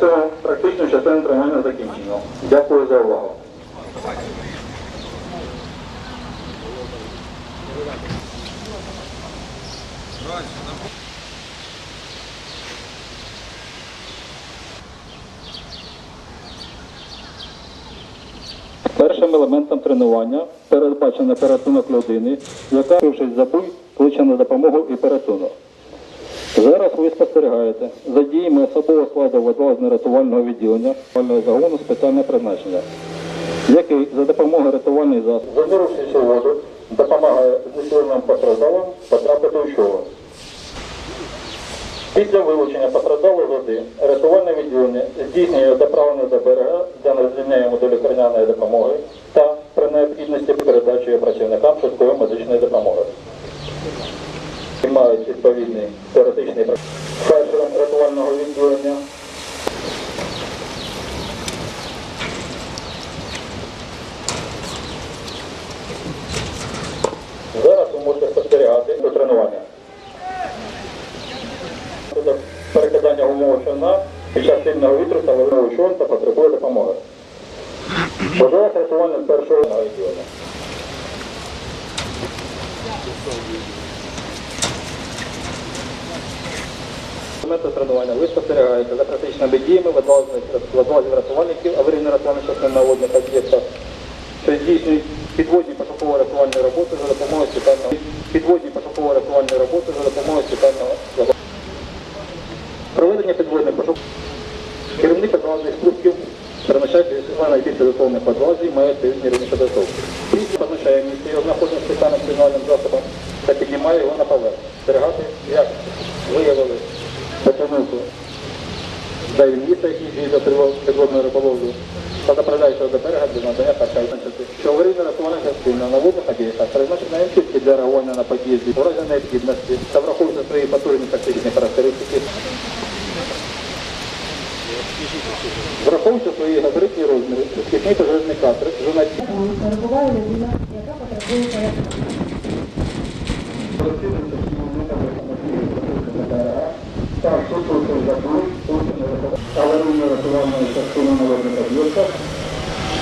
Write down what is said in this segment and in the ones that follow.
цьому практичну частину тренування закінчено. Дякую за увагу. Першим елементом тренування передбачено порятунок людини, яка, вившись забуй, кличе на допомогу і порятунок. Зараз ви спостерігаєте за діями особового складу водолазно-рятувального відділення загону спеціальне призначення, який за допомогою рятувальних засобів, занурившись воду, допомагає знесиленим постраждалим потрапити у човен. Після вилучення постраждалої води рятувальне відділення здійснює доправлення до берега для надання йому до лікарняної допомоги та при необхідності передачі працівникам швидкої медичної допомоги. Мають відповідний теоретичний практик. фельдшером рятувального відділення. Зараз ви можете спостерігати до тренування. Щодо перекидання гумового човна під час сильного вітру та виливного човен та потребує допомоги. Бажаю рятувальник першого відділення. Метод тренування ви спостерігаєте за практичними діями водолазів рятувальників аварійно-рятувальних частин на водних об'єктах, що здійснюють підводні пошуково-рятувальні роботи за допомогою спеціального підводні пошуково-рятувальні роботи за допомогою загону. Проведення підводних пошук керівник водолазних спусків передбачає числа найбільш підготовлених водолазів має відповідні рівні підготовки. Після позначає місце його знаходження спеціальним сигнальним засобом та піднімає його на поверхню. Стерігати, як виявили потягнути дай місце, який діє до підводної риболовлі, та заправляючи до берега для надання першої визначити, що аварійна рятувальна частина на водних об'єктах призначена тільки для реагування на події у разі необхідності. Та враховуючи свої потужні тактичні характеристики, враховуючи свої габаритні розміри, шкільні пожежні кадри, журналісти, перебуває людина, яка потребує порятунку. Так, тут забув, аварійно рятувальної частини на водних об'єктах,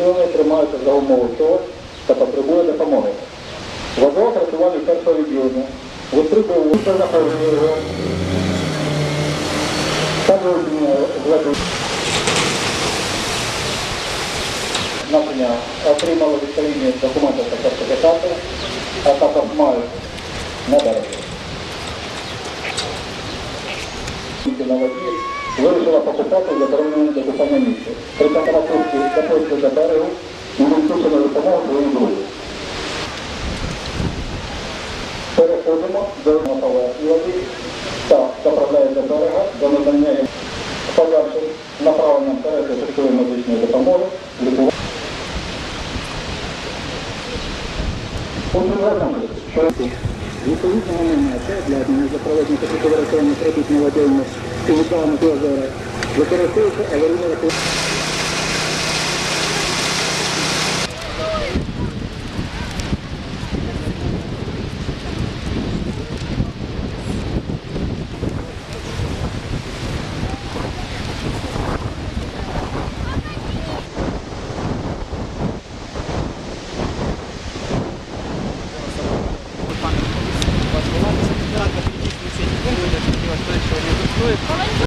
знесилений тримається за умови цього та потребує допомоги. Водолаз рятувальник першого відділення вистрибує та знаходить його. Погодження владу. Значення отримали відповідні документи та сертифікати, а також мають на березі. на воді вирішила покупати заборонене до купання місце. При температурці заходити до берегу і відключено допомогу своїм друзям. Переходимо до поверхні води та заправляє до берега до надання подальшим направленням вперед до швидкої медичної допомоги, лікування. Що Відповідного моменту для проведення техніко-рятувальних робіт на водоймах і віками озера використовується рятування.